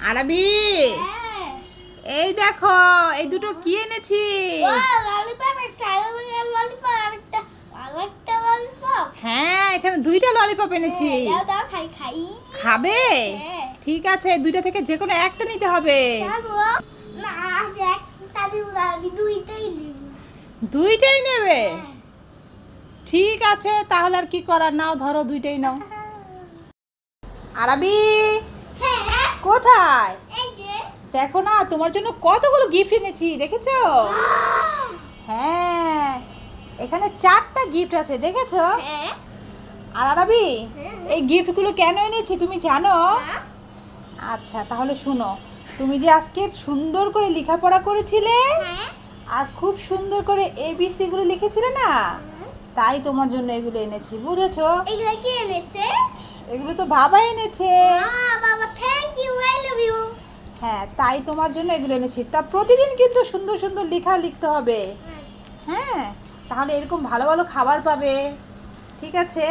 আরবি? হ্যাঁ। এই দেখো এই দুটো কি এনেছি হ্যাঁ এখানে দুইটা ললিপপ এনেছি। খাই খাবে? হ্যাঁ। ঠিক আছে দুইটা থেকে যে কোনো একটা নিতে হবে। দুইটাই নেবে? হ্যাঁ। ঠিক আছে তাহলে আর কি করার? নাও ধরো দুইটাই নাও। আরবি? হ্যাঁ কোথায়? দেখো না তোমার জন্য কতগুলো গিফট এনেছি দেখেছ? হ্যাঁ। এখানে চারটা গিফট আছে দেখেছ? হ্যাঁ। আর আরবি হ্যাঁ। এই গিফটগুলো কেন এনেছি তুমি জানো? হ্যাঁ। আচ্ছা তাহলে শুনো তুমি যে আজকে সুন্দর করে লেখাপড়া করেছিলে হ্যাঁ। আর খুব সুন্দর করে এবিসি গুলো লিখেছিলে না তাই তোমার জন্য এগুলো এনেছি বুঝেছ? এগুলো কি এনেছে? এগুলো তো বাবা এনেছে। বাবা থ্যাংক ইউ ইউ হ্যাঁ তাই তোমার জন্য এগুলো এনেছি। তা প্রতিদিন কিন্তু সুন্দর সুন্দর লেখা লিখতে হবে। হ্যাঁ তাহলে এরকম ভালো ভালো খাবার পাবে। ঠিক আছে?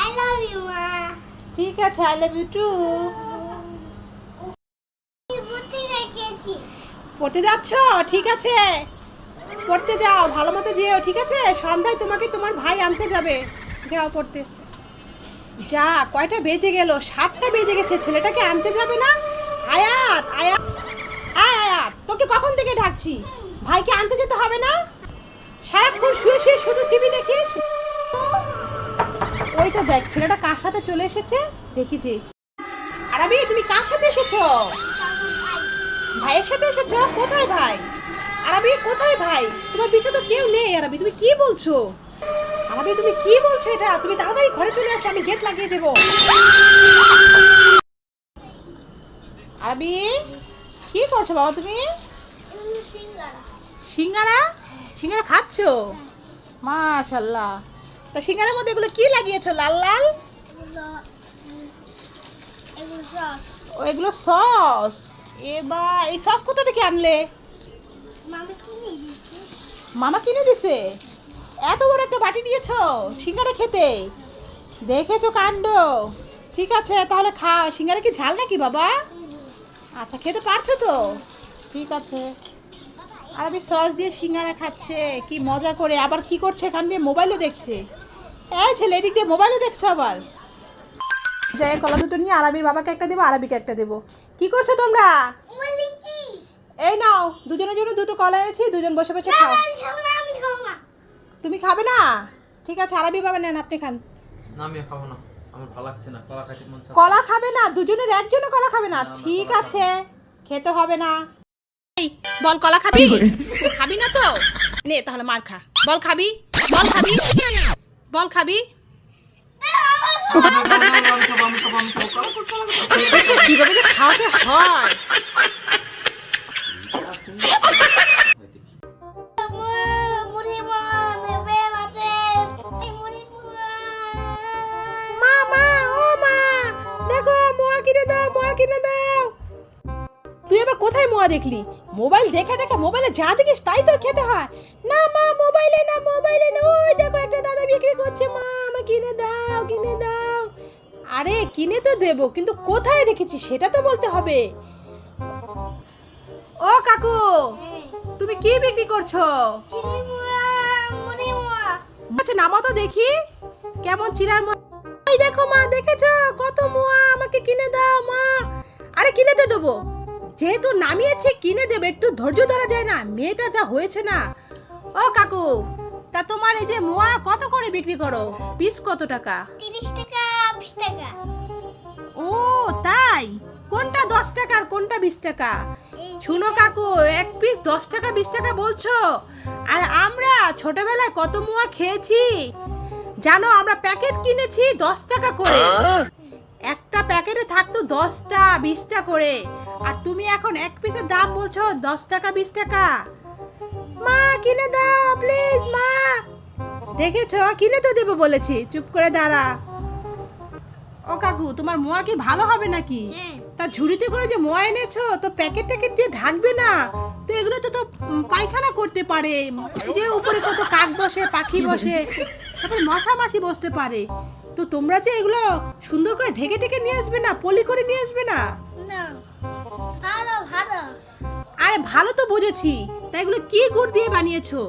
আই লাভ ইউ মা। ঠিক আছে আই লাভ ইউ টু পড়তে যাচ্ছ? ঠিক আছে। পড়তে যাও ভালো মতো যেও ঠিক আছে? সন্ধ্যায় তোমাকে তোমার ভাই আনতে যাবে। যাও পড়তে। যা, কয়টা বেজে গেল? সাতটা বেজে গেছে, ছেলেটাকে আনতে যাবে না? আয়াত আয়াত, আয় আয়াত, তোকে কখন থেকে ডাকছি? ভাইকে আনতে যেতে হবে না? সারাক্ষণ শুয়ে শুয়ে শুধু টিভি দেখিস? ওই তো দেখ, ছেলেটা কার সাথে চলে এসেছে? দেখি যে। আরাবি, তুমি কার সাথে এসেছ? ভাইয়ের সাথে এসেছ? কোথায় ভাই? আরবি, কোথায় ভাই? তোমার পিছু তো কেউ নেই, আরবি, তুমি কি বলছো? আরবি তুমি কি বলছো এটা? তুমি তাড়াতাড়ি ঘরে চলে আসো আমি গেট লাগিয়ে দেবো। আরবি কি করছ বাবা তুমি? সিঙ্গারা। সিঙ্গারা? খাচ্ছো? মাশাল্লাহ তা সিঙ্গারার মধ্যে এগুলো কি লাগিয়েছো? লাল লাল? এগুলো সস ও এগুলো সস এবার এই সস কোথা থেকে আনলে? মামা কিনে দিয়েছে। মামা কিনে দিছে? এত বড় একটা বাটি দিয়েছ? সিঙ্গারা খেতে। দেখেছ কাণ্ড? ঠিক আছে তাহলে খাও সিঙ্গারা কি ঝাল নাকি বাবা? আচ্ছা খেতে পারছ তো? ঠিক আছে। আর আমি সস দিয়ে সিঙ্গারা খাচ্ছে কি মজা করে। আবার কি করছে এখান দিয়ে? মোবাইলও দেখছে। এই ছেলে এদিক দিয়ে মোবাইলও দেখছ আবার? যাই কলা দুটো নিয়ে আরবির বাবাকে একটা দেবো আরবিকে একটা দেবো। কি করছ তোমরা? এই নাও দুজনের জন্য দুটো কলা এনেছি দুজন বসে বসে খাও আমি খাব না আমি খাব না তুমি খাবে না ঠিক আছে আরবি বাবা নেন আপনি খান না আমি খাব না আমার ভালো লাগছে না কলা খাইতে মন কলা খাবে না দুজনের একজনও কলা খাবে না ঠিক আছে খেতে হবে না এই বল কলা খাবি খাবি না তো নে তাহলে মার খা বল খাবি বল খাবি বল খাবি কীভাবে খাওয়াতে হয় কোথায় মোয়া দেখলি? মোবাইল দেখে দেখে মোবাইলে যা দেখিস তাই তোর খেতে হয়। না মা মোবাইলে না মোবাইলে না। ওই দেখো একটা দাদা বিক্রি করছে। মা আমাকে কিনে দাও কিনে দাও। আরে কিনে তো দেবো কিন্তু কোথায় দেখেছি সেটা তো বলতে হবে। ও কাকু তুমি কি বিক্রি করছ? আচ্ছা নামো তো দেখি। কেমন এই দেখো মা দেখেছ? কত মোয়া আমাকে কিনে দাও মা। আরে কিনে তো দেবো। যেহেতু নামিয়েছে কিনে দেবে একটু ধৈর্য ধরা যায় না। মেয়েটা যা হয়েছে না। ও কাকু তা তোমার এই যে মোয়া কত করে বিক্রি করো? পিস কত টাকা? তিরিশ টাকা বিশ টাকা। ও তাই? কোনটা দশ টাকা আর কোনটা বিশ টাকা? শুনো কাকু এক পিস দশ টাকা বিশ টাকা বলছো? আর আমরা ছোটবেলায় কত মোয়া খেয়েছি? জানো আমরা প্যাকেট কিনেছি দশ টাকা করে। একটা প্যাকেটে থাকতো দশটা বিশটা করে। আর তুমি এখন এক পিসের দাম বলছো দশ টাকা বিশ টাকা। মা কিনে দাও প্লিজ মা। দেখেছ? কিনে তো দেবো বলেছি। চুপ করে দাঁড়া। ও কাকু তোমার মোয়া কি ভালো হবে নাকি? হ্যাঁ। তা ঝুড়িতে করে যে মোয়া এনেছো তো প্যাকেট ট্যাকেট দিয়ে ঢাকবে না? তো এগুলো তো তো পায়খানা করতে পারে। এই যে উপরে কত কাক বসে পাখি বসে। তারপর মশা মাছি বসতে পারে। তো তোমরা যে এগুলো সুন্দর করে ঢেকে ঢেকে নিয়ে আসবে না পলি করে নিয়ে আসবে না? না ভালো ভালো। আরে ভালো তো বুঝেছি তা এগুলো কি গুড় দিয়ে বানিয়েছো?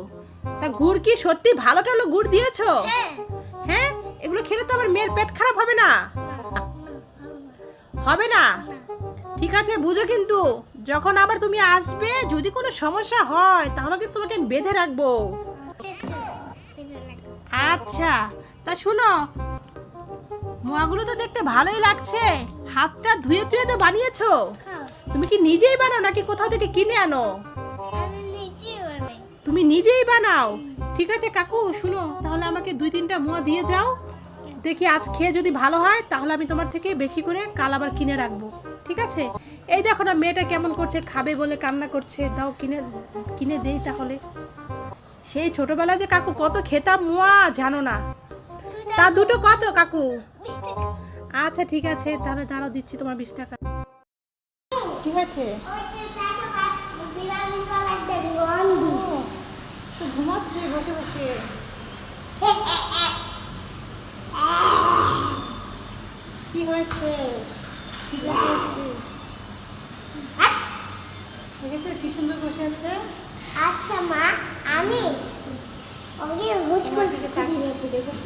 তা গুড় কি সত্যি ভালো টালো গুড় দিয়েছ? হ্যাঁ। হ্যাঁ? এগুলো খেলে তো আবার মেয়ের পেট খারাপ হবে না? হবে না? ঠিক আছে বুঝো কিন্তু। যখন আবার তুমি আসবে যদি কোনো সমস্যা হয় তাহলে কিন্তু তোমাকে আমি বেঁধে রাখব। আচ্ছা তা শুনো মোয়াগুলো তো দেখতে ভালোই লাগছে। হাতটা ধুয়ে ধুয়ে তো বানিয়েছো? তুমি কি নিজেই বানাও নাকি কোথাও থেকে কিনে আনো? আমি নিজে বানাই। তুমি নিজেই বানাও? ঠিক আছে কাকু শুনো তাহলে আমাকে দুই তিনটা মোয়া দিয়ে যাও। দেখি আজ খেয়ে যদি ভালো হয় তাহলে আমি তোমার থেকে বেশি করে কাল আবার কিনে রাখব। ঠিক আছে? এই দেখো না মেয়েটা কেমন করছে খাবে বলে কান্না করছে। দাও কিনে কিনে দেই তাহলে। সেই ছোটবেলায় যে কাকু কত খেতাম মোয়া জানো না। তা দুটো কত কাকু? আচ্ছা ঠিক আছে তাহলে দাঁড়াও দিচ্ছি তোমার বিশ টাকা। কি হয়েছে? ঘুমাচ্ছে বসে বসে। কি হয়েছে? খিদে পেয়েছে দেখেছ কি সুন্দর বসে আছে? আচ্ছা মা আমি ওকে হুশ করছি তাকিয়ে আছে দেখেছ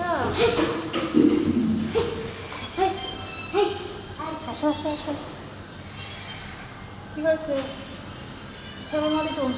আসো আসো আসো কি হয়েছে সালাম আলাইকুম